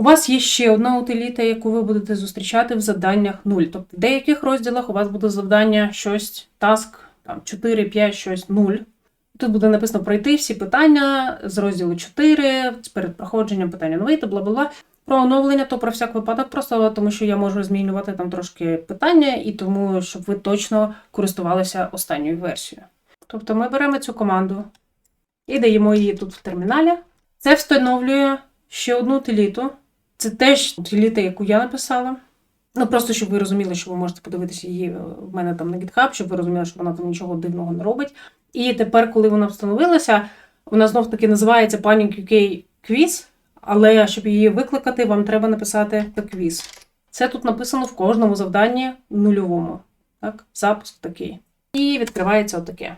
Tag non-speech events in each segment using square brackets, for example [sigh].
У вас є ще одна утиліта, яку ви будете зустрічати в завданнях 0. Тобто в деяких розділах у вас буде завдання щось, таск, там 4, 5, щось 0. Тут буде написано пройти всі питання з розділу 4, перед проходженням питання новий бла бла бла. Про оновлення, то про всяк випадок, просто тому що я можу змінювати там трошки питання, і тому, щоб ви точно користувалися останньою версією. Тобто ми беремо цю команду і даємо її тут в терміналі. Це встановлює ще одну утиліту. Це теж утиліта, яку я написала. Ну, просто щоб ви розуміли, що ви можете подивитися її е, в мене там на GitHub, щоб ви розуміли, що вона там нічого дивного не робить. І тепер, коли вона встановилася, вона знов таки називається Panic UK Quiz, але щоб її викликати, вам треба написати quiz. Це тут написано в кожному завданні нульовому. Так? Запуск такий. І відкривається отаке.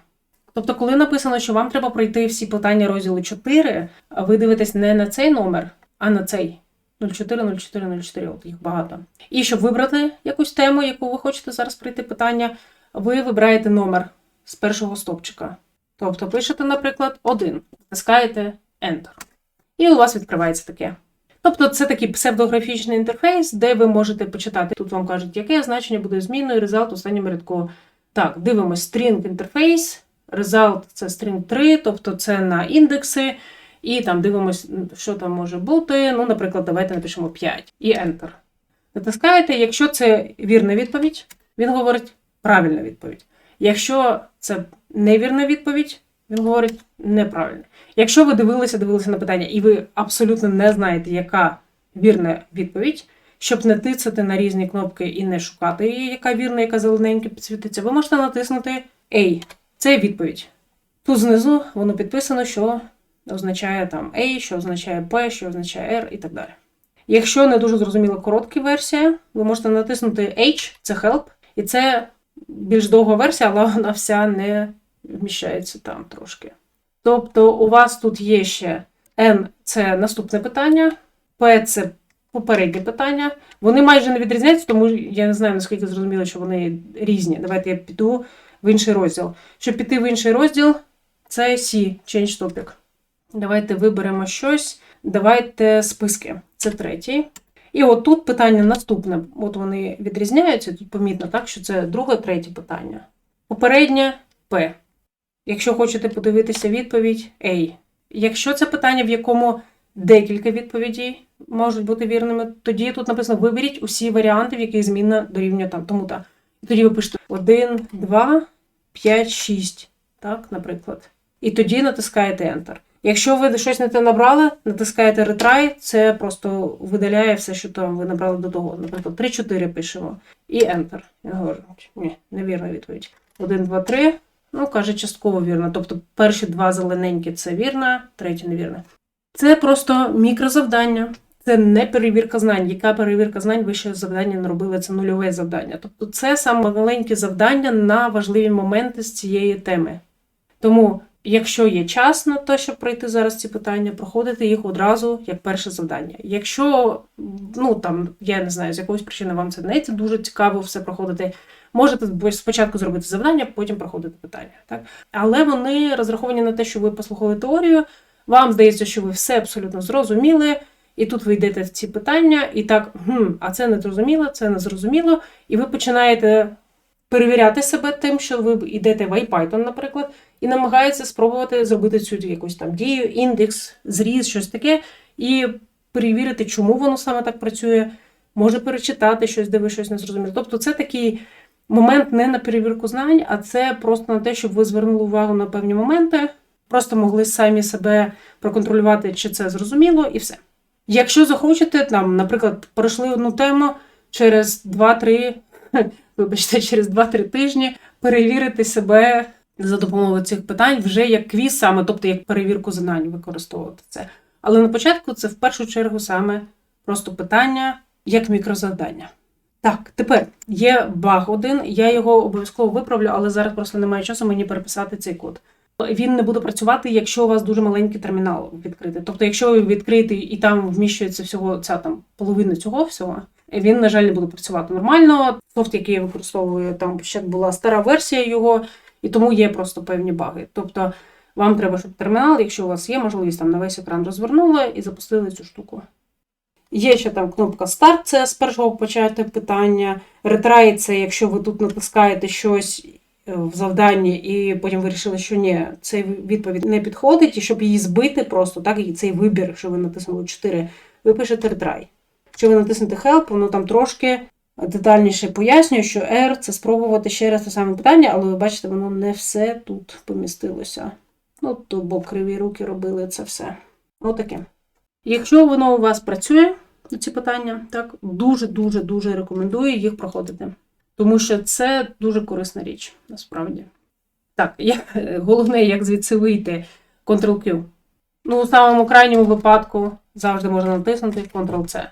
Тобто, коли написано, що вам треба пройти всі питання розділу 4, а ви дивитесь не на цей номер, а на цей 04, 04, 04, от їх багато. І щоб вибрати якусь тему, яку ви хочете зараз пройти питання, ви вибираєте номер з першого стопчика. Тобто пишете, наприклад, 1, натискаєте Enter. І у вас відкривається таке. Тобто це такий псевдографічний інтерфейс, де ви можете почитати. Тут вам кажуть, яке значення буде зміною, result в останньому рядку. Так, дивимось string інтерфейс. Result це string 3, тобто це на індекси. І там дивимось, що там може бути. Ну, наприклад, давайте напишемо 5 і Enter. Натискаєте, якщо це вірна відповідь, він говорить правильна відповідь. Якщо це невірна відповідь, він говорить неправильно. Якщо ви дивилися, дивилися на питання, і ви абсолютно не знаєте, яка вірна відповідь, щоб не тицяти на різні кнопки і не шукати її, яка вірна, яка зелененька підсвітиться, ви можете натиснути A. Це відповідь. Тут знизу воно підписано, що означає там A, що означає P, що означає R і так далі. Якщо не дуже зрозуміла коротка версія, ви можете натиснути H, це help, і це більш довга версія, але вона вся не вміщається там трошки. Тобто, у вас тут є ще N це наступне питання, P це попереднє питання. Вони майже не відрізняються, тому я не знаю, наскільки зрозуміло, що вони різні. Давайте я піду в інший розділ. Щоб піти в інший розділ, це C, Change Topic. Давайте виберемо щось. Давайте списки. Це третій. І от тут питання наступне. От вони відрізняються. Тут помітно, так, що це друге, третє питання. Попереднє П. Якщо хочете подивитися відповідь A. Якщо це питання, в якому декілька відповідей можуть бути вірними, тоді тут написано виберіть усі варіанти, в яких змінна дорівнює там тому-та. І тоді ви пишете 1, 2, 5, 6, так, наприклад. І тоді натискаєте Enter. Якщо ви щось не те набрали, натискаєте Retry, це просто видаляє все, що там ви набрали до того. Наприклад, 3-4 пишемо. І Enter. Я говорю, ні, невірна відповідь. 1, 2, 3. Ну, каже, частково вірно. Тобто перші два зелененькі це вірна, третє невірне. Це просто мікрозавдання. Це не перевірка знань. Яка перевірка знань ви ще завдання не робили? Це нульове завдання. Тобто це саме маленьке завдання на важливі моменти з цієї теми. Тому, якщо є час на те, щоб пройти зараз ці питання, проходите їх одразу як перше завдання. Якщо, ну там, я не знаю, з якоїсь причини вам це не це дуже цікаво все проходити, можете спочатку зробити завдання, потім проходити питання. Так? Але вони розраховані на те, що ви послухали теорію, вам здається, що ви все абсолютно зрозуміли. І тут ви йдете в ці питання, і так, хм, а це не зрозуміло, це не зрозуміло. І ви починаєте перевіряти себе тим, що ви йдете в IPython, наприклад, і намагаєтеся спробувати зробити цю якусь там дію, індекс, зріз, щось таке, і перевірити, чому воно саме так працює, може перечитати щось, де ви щось не зрозуміли. Тобто це такий момент не на перевірку знань, а це просто на те, щоб ви звернули увагу на певні моменти, просто могли самі себе проконтролювати, чи це зрозуміло, і все. Якщо захочете, там, наприклад, пройшли одну тему через 2-3, вибачте, через 2-3 тижні перевірити себе за допомогою цих питань вже як квіз, саме, тобто як перевірку знань використовувати це. Але на початку це в першу чергу саме просто питання як мікрозавдання. Так, тепер є баг один, я його обов'язково виправлю, але зараз просто немає часу мені переписати цей код. Він не буде працювати, якщо у вас дуже маленький термінал відкритий. Тобто, якщо ви відкриєте і там вміщується всього ця там половина цього всього, він, на жаль, не буде працювати нормально. Софт, який я використовую, там ще була стара версія його, і тому є просто певні баги. Тобто, вам треба, щоб термінал, якщо у вас є можливість там на весь екран розвернули і запустили цю штуку. Є ще там кнопка Старт, це з першого почати питання. Ретрай це якщо ви тут натискаєте щось е, в завданні, і потім вирішили, що ні, цей відповідь не підходить, і щоб її збити просто, так, і цей вибір, якщо ви натиснули 4, ви пишете ретрай. Якщо ви натиснете Help, воно там трошки детальніше пояснює, що R це спробувати ще раз те саме питання, але ви бачите, воно не все тут помістилося. Ну, то бо криві руки робили це все. Отаке. Якщо воно у вас працює, ці питання, так, дуже-дуже дуже рекомендую їх проходити. Тому що це дуже корисна річ, насправді. Так, як, [laughs] головне, як звідси вийти Ctrl-Q. Ну, у самому крайньому випадку завжди можна натиснути Ctrl-C.